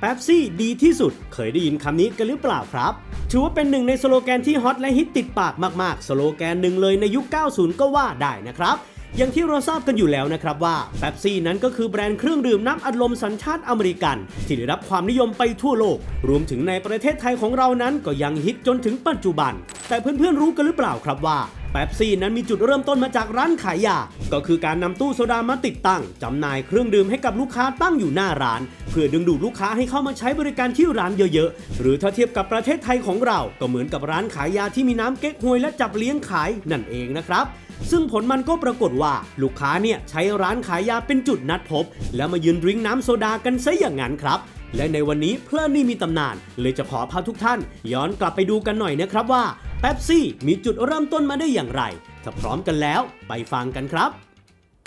แป๊บซี่ดีที่สุด เคยได้ยินคำนี้กันหรือเปล่าครับ ถือว่าเป็นหนึ่งในสโลแกนที่ฮอตและฮิตติดปากมาก ๆ สโลแกนหนึ่งเลยในยุค 90 ก็ว่าได้นะครับอย่างที่เราทราบกันอยู่แล้วนะครับว่าแป๊บซี่นั้นก็คือแบรนด์เครื่องดื่มน้ำอัดลมสัญชาติอเมริกัน ที่ได้รับความนิยมไปทั่วโลก รวมถึงในประเทศไทยของเรานั้นก็ยังฮิตจนถึงปัจจุบัน แต่เพื่อนๆรู้กันหรือเปล่าครับว่าแป๊บซี่นั้นมีจุดเริ่มต้นมาจากร้านขายยา ก็คือการนำตู้โซดามาติดตั้งจำหน่ายเครื่องดื่มให้กับลูกค้าตั้งอยู่หน้าร้าน เพื่อดึงดูดลูกค้าให้เข้ามาใช้บริการที่ร้านเยอะๆ หรือถ้าเทียบกับประเทศไทยของเรา ก็เหมือนกับร้านขายยาที่มีน้ำเก๊กฮวยและจับเลี้ยงขายนั่นเองนะครับซึ่งผลมันก็ปรากฏว่าลูกค้าเนี่ยใช้ร้านขายยาเป็นจุดนัดพบ แล้วมายืนดริงน้ำโซดากันซะอย่างนั้นครับ และในวันนี้เพลินนี่มีตำนาน เลยจะขอพาทุกท่าน ย้อนกลับไปดูกันหน่อยนะครับว่า เป๊ปซี่มีจุดเริ่มต้นมาได้อย่างไร ถ้าพร้อมกันแล้วไปฟังกันครับ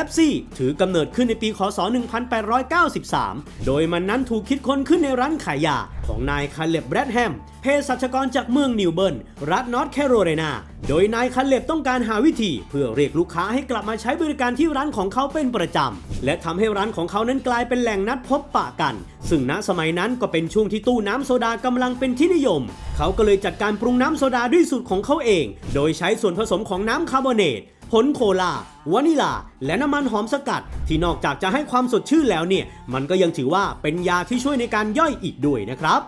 ป๊บซี่ถือกำเนิดขึ้นในปีคศ 1893 โดยมันนั้นถูกคิดค้นขึ้นในร้านขายยาของนายคาเล็บแบรดแฮมเภสัชกรจากเมืองนิวเบิร์นรัฐนอร์ทแคโรไลนาโดยนายคาเล็บต้องการหาวิธี เพื่อเรียกลูกค้าให้กลับมาใช้บริการที่ร้านของเขาเป็นประจำ และทำให้ร้านของเขานั้นกลายเป็นแหล่งนัดพบปะกัน ซึ่งณสมัยนั้นก็เป็นช่วงที่ตู้น้ำโซดากำลังเป็นที่นิยม เขาก็เลยจัดการปรุงน้ำโซดาด้วยสูตรของเขาเอง โดยใช้ส่วนผสมของน้ำคาร์บอเนต ผลโคลาวานิลา และน้ำมันหอมสกัด ที่นอกจากจะให้ความสดชื่นแล้วเนี่ย มันก็ยังถือว่าเป็นยาที่ช่วยในการย่อยอีกด้วยนะครับ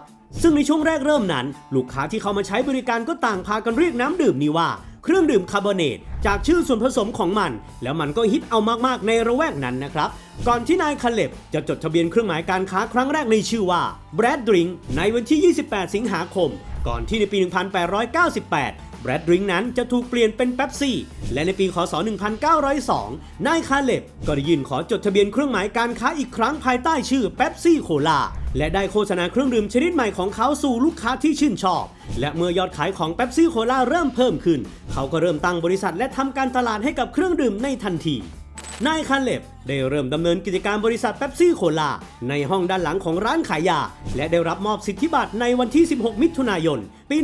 ซึ่งในช่วงแรกเริ่มนั้น ลูกค้าที่เข้ามาใช้บริการก็ต่างพากันเรียกน้ำดื่มนี้ว่าเครื่องดื่มคาร์บอเนตจากชื่อส่วนผสมของมัน แล้วมันก็ฮิตเอามากๆในระแวกนั้นนะครับ ก่อนที่นายคาเล็บจะจดทะเบียนเครื่องหมายการค้าครั้งแรกในชื่อว่า Brad Drink ในวันที่ 28 สิงหาคม ก่อนที่ในปี 1898 แบรดดริงนั้นจะถูกเปลี่ยนเป็นเป๊ปซี่ และในปีคศ 1902 นายคาเล็บก็ได้ยื่นขอจดทะเบียนเครื่องหมายการค้าอีกครั้งภายใต้ชื่อเป๊ปซี่โคลาและได้โฆษณาเครื่องดื่มชนิดใหม่ของเขาสู่ลูกค้าที่ชื่นชอบ และเมื่อยอดขายของเป๊ปซี่โคลาเริ่มเพิ่มขึ้น เขาก็เริ่มตั้งบริษัทและทำการตลาดให้กับเครื่องดื่มในทันที นายคาเล็บได้เริ่มดำเนินกิจการบริษัทเป๊ปซี่โคลา ในห้องด้านหลังของร้านขายยา และได้รับมอบสิทธิบัตรในวันที่ 16 มิถุนายน ปี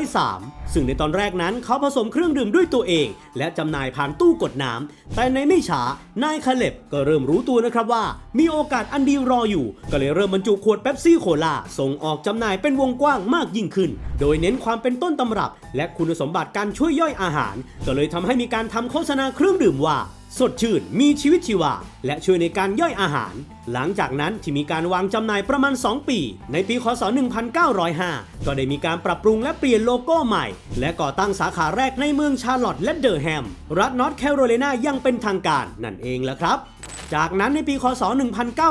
1903 ซึ่งในตอนแรกนั้นเขาผสมเครื่องดื่มด้วยตัวเอง และจำหน่ายผ่านตู้กดน้ำ แต่ในไม่ช้านายคาเล็บก็เริ่มรู้ตัวนะครับว่า มีโอกาสอันดีรออยู่ ก็เลยเริ่มบรรจุขวดเป๊ปซี่โคลาส่งออกจำหน่ายเป็นวงกว้างมากยิ่งขึ้น โดยเน้นความเป็นต้นตำรับ และคุณสมบัติการช่วยย่อยอาหาร ก็เลยทำให้มีการทำโฆษณาเครื่องดื่มว่า สดชื่นมีชีวิตชีวา และช่วยในการย่อยอาหาร หลังจากนั้นที่มีการวางจำหน่ายประมาณ 2 ปี ในปีคศ 1905 ก็ได้มีการปรับปรุงและเปลี่ยนโลโก้ใหม่ และก่อตั้งสาขาแรกในเมืองชาร์ลอตต์และเดอร์แฮม รัฐนอร์ทแคโรไลนายังเป็นทางการนั่นเองละครับ จากนั้นในปีคศ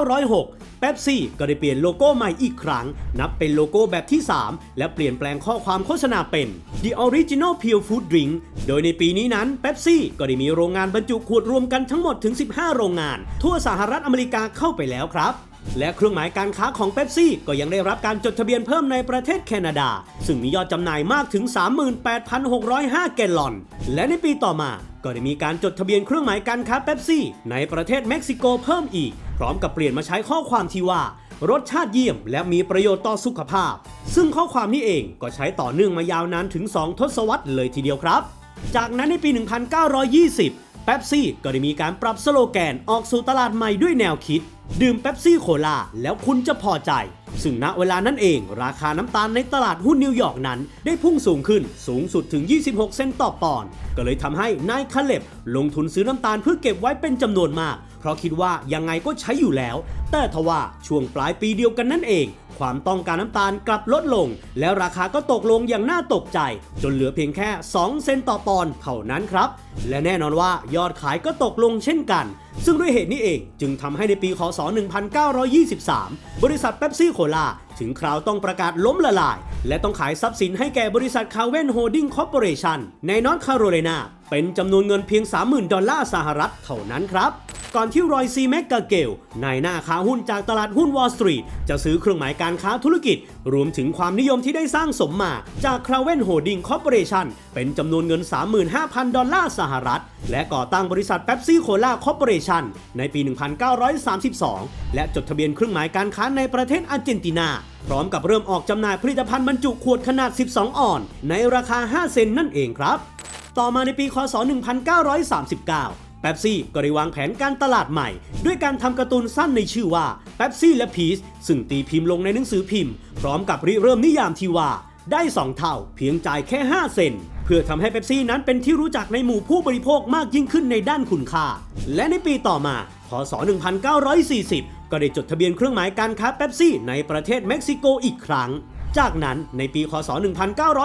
1906 เป๊ปซี่ก็ได้เปลี่ยนโลโก้ใหม่อีกครั้ง นับเป็นโลโก้แบบที่ 3 และเปลี่ยนแปลงข้อความโฆษณาเป็น The Original Pure Food Drink โดยในปีนี้นั้นเป๊ปซี่ก็ได้มีโรงงานบรรจุขวดรวมกันทั้งหมดถึง 15 โรงงาน ทั่วสหรัฐอเมริกาเข้าไปแล้วครับ และเครื่องหมายการค้าของเป๊ปซี่ก็ยังได้รับการจดทะเบียนเพิ่มในประเทศแคนาดา ซึ่งมียอดจำหน่ายมากถึง 38,605 แกลลอน และในปีต่อมาก็ได้มีการจดทะเบียนเครื่องหมายการค้าเป๊ปซี่ ในประเทศเม็กซิโกเพิ่มอีก พร้อมกับเปลี่ยนมาใช้ข้อความที่ว่ารสชาติเยี่ยมและมีประโยชน์ต่อสุขภาพ ซึ่งข้อความนี้เองก็ใช้ต่อเนื่องมายาวนานถึง 2 ทศวรรษเลยทีเดียวครับ จากนั้นในปี 1920 เป๊ปซี่ก็ได้มีการปรับสโลแกนออกสู่ตลาดใหม่ด้วยแนวคิด ดื่มเป๊ปซี่โคลาแล้วคุณจะพอใจ ซึ่งณเวลานั้นเอง ราคาน้ำตาลในตลาดหุ้นนิวยอร์กนั้น ได้พุ่งสูงขึ้นสูงสุดถึง 26 เซนต์ต่อปอนด์ก็เลยทำให้นายคาเล็บลงทุนซื้อน้ำตาลเพื่อเก็บไว้เป็นจำนวนมาก เพราะคิดว่ายังไงก็ใช้อยู่แล้ว แต่ทว่าช่วงปลายปีเดียวกันนั่นเอง ความต้องการน้ำตาลกลับลดลง แล้วราคาก็ตกลงอย่างน่าตกใจ จนเหลือเพียงแค่ 2 เซนต์ต่อปอนด์เท่านั้นครับ และแน่นอนว่ายอดขายก็ตกลงเช่นกัน ซึ่งด้วยเหตุนี้เองจึงทำให้ในปีคศ 1923 บริษัทเ e ปซี่โคลาถึงคราวต้องประกาศล้มละลาย และต้องขายทรัพย์สินให้แก่บริษัทคาเวนโฮดดิ้งคอร์ปอเรชันในนอร์ทแคโรไลนาเป็นจำนวนเงินเพียง 30,000 ดอลลาร์สหรัฐเท่านั้นครับก่อนที่รอยซีแมกกาเกลนายหน้าค้าหุ้นจากตลาดหุ้นวอลสตรีทจะซื้อเครื่องหมายการค้าธุรกิจ รวมถึงความนิยมที่ได้สร้างสมมา จากคราเวนโฮดดิ้งคอร์ปอเรชันเป็นจำนวนเงิน 35,000 ดอลลาร์สหรัฐ และก่อตั้งบริษัทเ e ปซี่โคลาคอร์ปอเรชันในปี 1932 และจดทะเบียนเครื่องหมายการค้าในประเทศอาร์เจนตินาพร้อมกับเริ่มออกจำหน่ายผลิตภัณฑ์บรรจุขวดขนาด 12 ออน ในราคา 5 เซนนั่นเองครับ ต่อมาในปีคศ 1939เ e ปซี่ก็ได้วางแผนการตลาดใหม่ ด้วยการทำการ์ตูนสั้นในชื่อว่าเ e ปซี่และพีซซึ่งตีพิมพ์ลงในหนังสือพิมพ์ พร้อมกับริเริ่มนิยามที่ว่า ได้ 2 เท่า เพียงจ่ายแค่ 5 เซนเพื่อทำให้เ e ปซี่นั้นเป็นที่รู้จักในหมู่ผู้บริโภคมากยิ่งขึ้นในด้านคุณค่า และในปีต่อมาพศ 1940 ก็ได้จดทะเบียนเครื่องหมายการค้าเ e ปซี่ในประเทศเม็กซิโกอีกครั้ง จากนั้นในปีคศ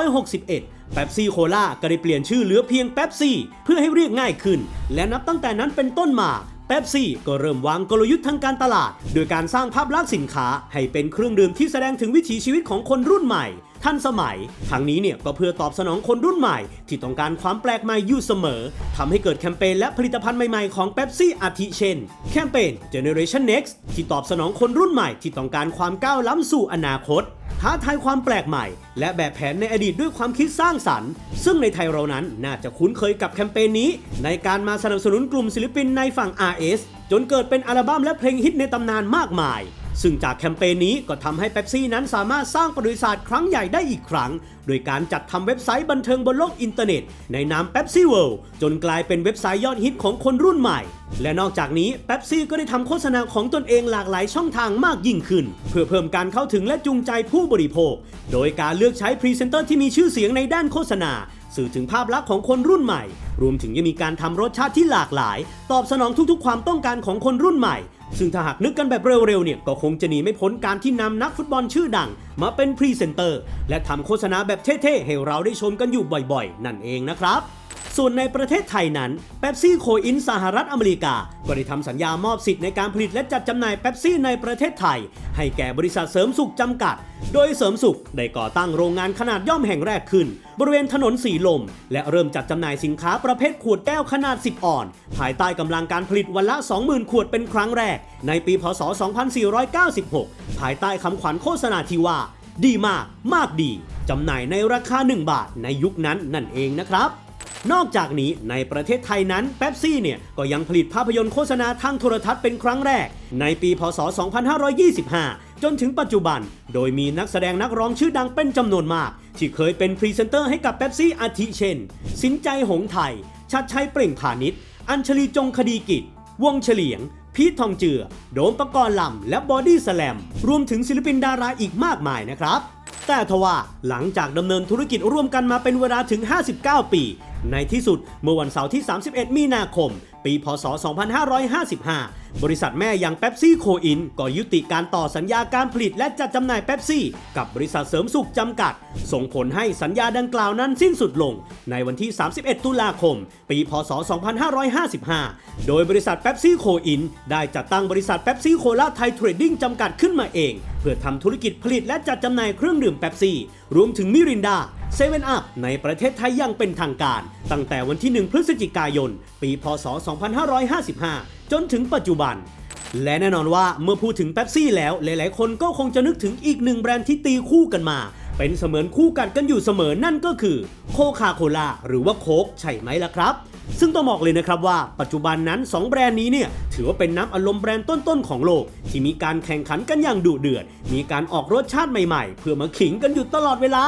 1961เป๊ปซี่โคลาก็ได้เปลี่ยนชื่อเหลือเพียงเป๊ปซี่เพื่อให้เรียกง่ายขึ้น และนับตั้งแต่นั้นเป็นต้นมาเป๊ปซี่ก็เริ่มวางกลยุทธ์ทางการตลาด โดยการสร้างภาพลักษณ์สินค้าให้เป็นเครื่องดื่มที่แสดงถึงวิถีชีวิตของคนรุ่นใหม่ ทันสมัย ทั้งนี้เนี่ยก็เพื่อตอบสนองคนรุ่นใหม่ ที่ต้องการความแปลกใหม่อยู่เสมอทำให้เกิดแคมเปญและผลิตภัณฑ์ใหม่ๆของเป๊ปซี่อาทิเช่น แคมเปญ Generation Next ที่ตอบสนองคนรุ่นใหม่ที่ต้องการความก้าวล้ำสู่อนาคตท้าทายความแปลกใหม่ และแบบแผนในอดีตด้วยความคิดสร้างสรรค์ ซึ่งในไทยเรานั้นน่าจะคุ้นเคยกับแคมเปญนี้ ในการมาสนับสนุนกลุ่มศิลปินในฝั่ง RS จนเกิดเป็นอัลบั้มและเพลงฮิตในตำนานมากมาย ซึ่งจากแคมเปญนี้ก็ทำให้เป๊ปซี่นั้นสามารถสร้างประวัติศาสตร์ครั้งใหญ่ได้อีกครั้ง โดยการจัดทำเว็บไซต์บันเทิงบนโลกอินเทอร์เน็ต ในนามเป๊ปซี่เวิลด์จนกลายเป็นเว็บไซต์ยอดฮิตของคนรุ่นใหม่ และนอกจากนี้เป๊ปซี่ก็ได้ทำโฆษณาของตนเองหลากหลายช่องทางมากยิ่งขึ้น เพื่อเพิ่มการเข้าถึงและจูงใจผู้บริโภค โดยการเลือกใช้พรีเซนเตอร์ที่มีชื่อเสียงในด้านโฆษณา สื่อถึงภาพลักษณ์ของคนรุ่นใหม่ รวมถึงยังมีการทำรสชาติที่หลากหลาย ตอบสนองทุกๆ ความต้องการของคนรุ่นใหม่ ซึ่งถ้าหากนึกกันแบบเร็วๆเนี่ยก็คงจะหนีไม่พ้นการที่นำนักฟุตบอลชื่อดัง มาเป็นพรีเซนเตอร์ และทำโฆษณาแบบเท่ๆให้เราได้ชมกันอยู่บ่อยๆ นั่นเองนะครับ ส่วนในประเทศไทยนั้นเ e ปซี่โคอินสหรัฐอเมริกา ก็ได้ทำสัญญามอบสิทธิ์ในการผลิตและจัดจำหน่ายเ e ปซี่ในประเทศไทย ให้แก่บริษัทเสริมสุขจำกัด โดยเสริมสุขได้ก่อตั้งโรงงานขนาดย่อมแห่งแรกขึ้น บริเวณถนนสีลม และเริ่มจัดจำหน่ายสินค้าประเภทขวดแก้วขนาด 10ออน ภายใต้กำลังการผลิตวันละ 20,000 ขวดเป็นครั้งแรก ในปีพศ 2496 ภายใต้คำขวัญโฆษณาที่ว่า ดีมาก มากดีจำหน่ายในราคา 1 บาทในยุคนั้นนั่นเองนะครับ นอกจากนี้ในประเทศไทยนั้นเป๊ปซี่เนี่ยก็ยังผลิตภาพยนตร์โฆษณาทางโทรทัศน์เป็นครั้งแรก ในปีพศ 2525 จนถึงปัจจุบัน โดยมีนักแสดงนักร้องชื่อดังเป็นจำนวนมาก ที่เคยเป็นพรีเซนเตอร์ให้กับเป๊ปซี่อาทิเช่น สินใจหงไทยชัดชัยเปล่งพาณิชย์อัญชลีจงคดีกิจ วงเฉลียง พีททองเจือ โดมปกรณ์ลำ และบอดี้สแลม รวมถึงศิลปินดาราอีกมากมายนะครับ แต่ทว่าหลังจากดำเนินธุรกิจร่วมกันมาเป็นเวลาถึง 59 ปี ในที่สุดเมื่อวันเสาร์ที่ 31 มีนาคม ปี พศ 2555 บริษัทแม่อย่างเ e ปซี่โคอินก็ยุติการต่อสัญญาการผลิตและจัดจำหน่ายเ e ปซี่ กับบริษัทเสริมสุขจำกัด ส่งผลให้สัญญาดังกล่าวนั้นสิ้นสุดลง ในวันที่ 31 ตุลาคม ปี พศ 2555 โดยบริษัทเ e ปซี่โคอินได้จัดตั้งบริษัทเ e ปซี่โคลาไทยเทรดดิ้งจำกัดขึ้นมาเอง เพื่อทำธุรกิจผลิตและจัดจำหน่ายเครื่องดื่มเ e ปซี่ รวมถึงมิรินดา เซเว่นอัพในประเทศไทยอย่างเป็นทางการ ตั้งแต่วันที่ 1 พฤศจิกายน ปีพศ 2555 จนถึงปัจจุบัน และแน่นอนว่าเมื่อพูดถึงเ e ปซี่แล้วหลายๆ คนก็คงจะนึกถึงอีกหนึ่งแบรนด์ที่ตีคู่กันมา เป็นเสมือนคู่กัดกันอยู่เสมอนั่นก็คือโคคาโคลาหรือว่าโค้กใช่ไหมล่ะครับ ซึ่งต้องบอกเลยนะครับว่าปัจจุบันนั้น 2 แบรนด์นี้เนี่ยถือว่าเป็นน้ำอารมณ์แบรนด์ต้นๆของโลก ที่มีการแข่งขันกันอย่างดุเดือด มีการออกรสชาติใหม่ๆ เพื่อมาขิงกันอยู่ตลอดเวลา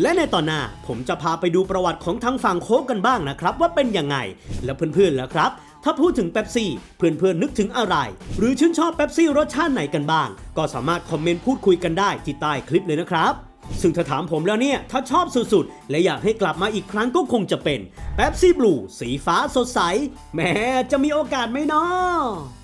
และในตอนหน้าผมจะพาไปดูประวัติของทางฝั่งโค้กกันบ้างนะครับ ว่าเป็นยังไง และเพื่อนๆแล้วครับ ถ้าพูดถึงเป๊ปซี่ เพื่อนๆนึกถึงอะไร หรือชื่นชอบเป๊ปซี่รสชาติไหนกันบ้าง ก็สามารถคอมเมนต์พูดคุยกันได้ที่ใต้คลิปเลยนะครับซึ่งถ้าถามผมแล้วเนี่ย ถ้าชอบสุดๆ และอยากให้กลับมาอีกครั้งก็คงจะเป็นเป๊ปซี่บลูสีฟ้าสดใสแหมจะมีโอกาสไหมเนาะ